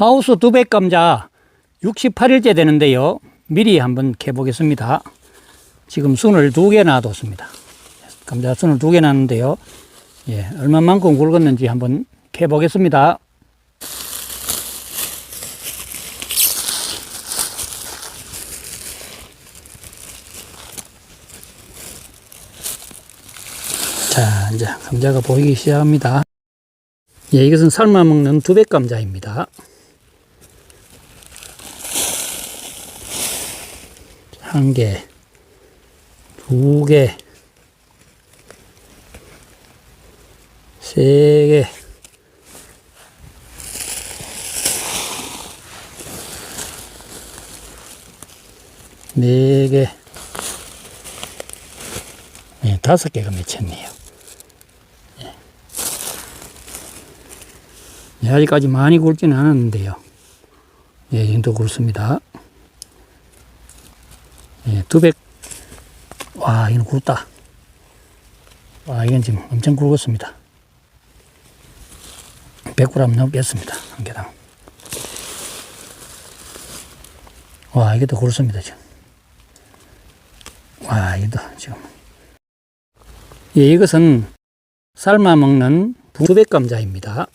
하우스 두백 감자 68일째 되는데요. 미리 한번 캐 보겠습니다. 지금 순을 두 개 놔뒀습니다. 감자 순을 두 개 놨는데요. 예, 얼마만큼 굵었는지 한번 캐 보겠습니다. 자, 이제 감자가 보이기 시작합니다. 예, 이것은 삶아 먹는 두백 감자입니다. 한 개, 두 개, 세 개, 네 개, 네, 다섯 개가 맺혔네요. 예, 아직까지 많이 굵지는 않았는데요. 예, 이 정도 굵습니다. 예, 두백. 와, 이건 굵다. 와, 이건 지금 엄청 굵었습니다. 100g 넘겠습니다. 한 개당. 와, 이게 더 굵습니다, 지금. 와, 이도 지금. 예, 이것은 삶아 먹는 두백 감자입니다.